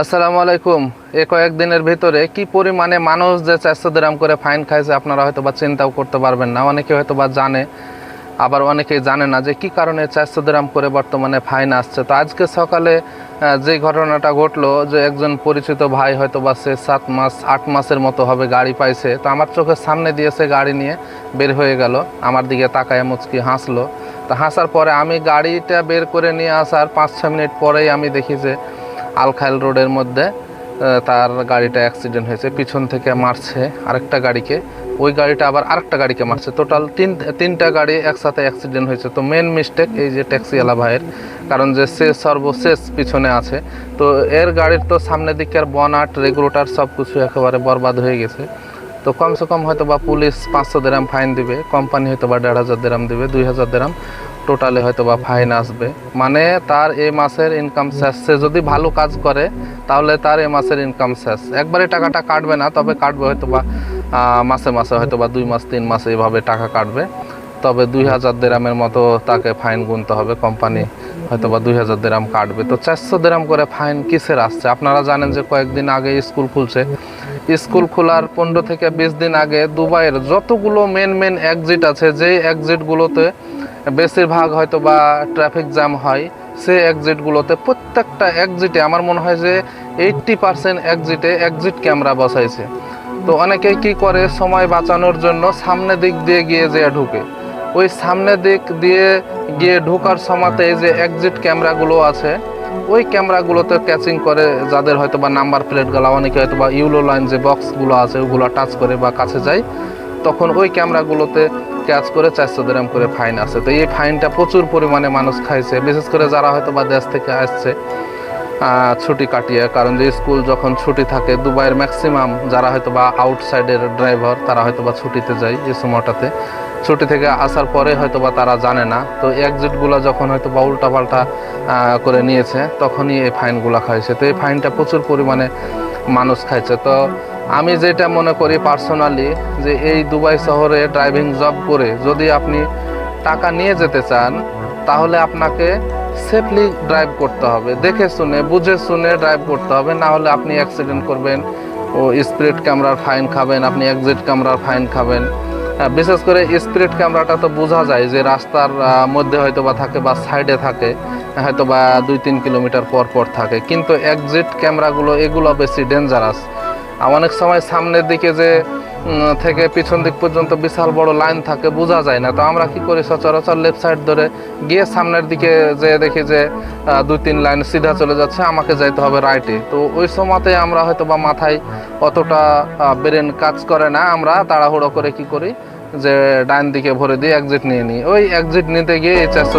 আসসালামু আলাইকুম। এ কয়েকদিনের ভিতরে কি পরিমাণে মানুষ যে চারশো গ্রাম করে ফাইন খাইছে আপনারা হয়তো বা চিন্তাও করতে পারবেন না। অনেকে হয়তো বা জানে, আবার অনেকেই জানে না যে কি কারণে চারশো গ্রাম করে বর্তমানে ফাইন আসছে। তো আজকে সকালে যে ঘটনাটা ঘটলো যে একজন পরিচিত ভাই হয়তো বা সে সাত মাস, আট মাসের মতো হবে গাড়ি পাইছে, তো আমার চোখের সামনে দিয়েছে গাড়ি নিয়ে বের হয়ে গেল। আমার দিকে তাকায় মুচকি হাসলো। তো হাসার পরে আমি গাড়িটা বের করে নিয়ে আসার পাঁচ ছ মিনিট পরেই আমি দেখি যে আলখাইল রোডের মধ্যে তার গাড়িটা অ্যাক্সিডেন্ট হয়েছে, পিছন থেকে মারছে আরেকটা গাড়িকে। ওই গাড়িটা আবার আরেকটা গাড়িকে মারছে। টোটাল তিন, তিনটা গাড়ি একসাথে অ্যাক্সিডেন্ট হয়েছে। তো মেন মিস্টেক এই যে ট্যাক্সিওয়ালা ভাইয়ের, কারণ যে সে সর্বশেষ পিছনে আছে। তো এর গাড়ির তো সামনের দিকের বনাট রেগুলেটার সব কিছু একেবারে বরবাদ হয়ে গেছে। তো কমসে কম হয়তো বা পুলিশ পাঁচশো দেরাম ফাইন দিবে কোম্পানি হয়তো বা দেড় হাজার দেরাম দিবে, দুই হাজার দেরাম। টোটালে হয়তো বা ফাইন আসবে। মানে তার এ মাসের ইনকাম শেষ। সে যদি ভালো কাজ করে, তাহলে তার এ মাসের ইনকাম শেষ। একবারে টাকাটা কাটবে না, তবে কাটবে হয়তো বা মাসে মাসে হয়তো বা দুই মাস, তিন মাস এইভাবে টাকা কাটবে। তবে দুই হাজার দেরামের মতো তাকে ফাইন গুনতে হবে। কোম্পানি হয়তো বা দুই হাজার দেরাম কাটবে। তো চারশো দেরাম করে ফাইন কিসের আসছে? আপনারা জানেন যে কয়েকদিন আগে স্কুল খুলছে। স্কুল খোলার পনেরো থেকে বিশ দিন আগে দুবাইয়ের যতগুলো মেন মেন এক্সিট আছে যে এক্সিটগুলোতে বেশিরভাগ হয়তো বা ট্রাফিক জ্যাম হয়, সে এক্সিটগুলোতে প্রত্যেকটা এক্সিটে আমার মনে হয় যে এইট্টি পার্সেন্ট এক্সিটে এক্সিট ক্যামেরা বসাইছে। তো অনেকেই কি করে, সময় বাঁচানোর জন্য সামনে দিক দিয়ে গিয়ে যে ঢুকে। ওই সামনে দিক দিয়ে গিয়ে ঢোকার সময়তে যে এক্সিট ক্যামেরাগুলো আছে, ওই ক্যামেরাগুলোতে ক্যাচিং করে যাদের হয়তো বা নাম্বার প্লেটগুলো অনেকে হয়তো বা ইউলো লাইন যে বক্সগুলো আছে, ওগুলো টাচ করে বা কাছে যায়, তখন ওই ক্যামেরাগুলোতে ক্যাচ করে চারশো গ্রাম করে ফাইন আছে। তো এই ফাইনটা প্রচুর পরিমাণে মানুষ খাইছে। বিশেষ করে যারা হয়তো বা দেশ থেকে আসছে ছুটি কাটিয়ে। কারণ যে স্কুল যখন ছুটি থাকে, দুবাইয়ের ম্যাক্সিমাম যারা হয়তো বা আউটসাইডের ড্রাইভার তারা হয়তো বা ছুটিতে যায় এই সময়টাতে। ছুটি থেকে আসার পরে হয়তো বা তারা জানে না। তো এক্সিটগুলো যখন হয়তো বা উল্টাপাল্টা করে নিয়েছে, তখনই এই ফাইনগুলো খাইছে। তো এই ফাইনটা প্রচুর পরিমাণে মানুষ খাইছে। তো আমি যেটা মনে করি পার্সোনালি যে এই দুবাই শহরে ড্রাইভিং জব করে যদি আপনি টাকা নিয়ে যেতে চান তাহলে আপনাকে সেফলি ড্রাইভ করতে হবে। দেখে শুনে বুঝে শুনে ড্রাইভ করতে হবে। না হলে আপনি অ্যাক্সিডেন্ট করবেন ও স্পিরিট ক্যামেরার ফাইন খাবেন আপনি এক্সিট ক্যামেরার ফাইন খাবেন। হ্যাঁ, বিশেষ করে স্পিরিট ক্যামেরাটা তো বোঝা যায় যে রাস্তার মধ্যে হয়তো বা থাকে বা সাইডে থাকে হয়তো বা দুই তিন কিলোমিটার পর পর থাকে। কিন্তু এক্সিট ক্যামেরাগুলো এগুলো বেশি ডেঞ্জারাস অনেক সময় সামনের দিকে যে থেকে পিছন দিক পর্যন্ত বিশাল বড় লাইন থাকে, বোঝা যায় না। তো আমরা কি করি সচরাচর লেফট সাইড ধরে গিয়ে সামনের দিকে যে দেখি যে দুই তিন লাইন সিধা চলে যাচ্ছে, আমাকে যাইতে হবে রাইটে তো ওই সময়তে আমরা হয়তো বা মাথায় অতটা ব্রেন কাজ করে না আমরা, তাড়াহুড়ো করে কি করি যে, ডান দিকে ভরে দিয়ে এক্সিট নিয়ে নিই। ওই এক্সিট নিতে গিয়ে এই চারশো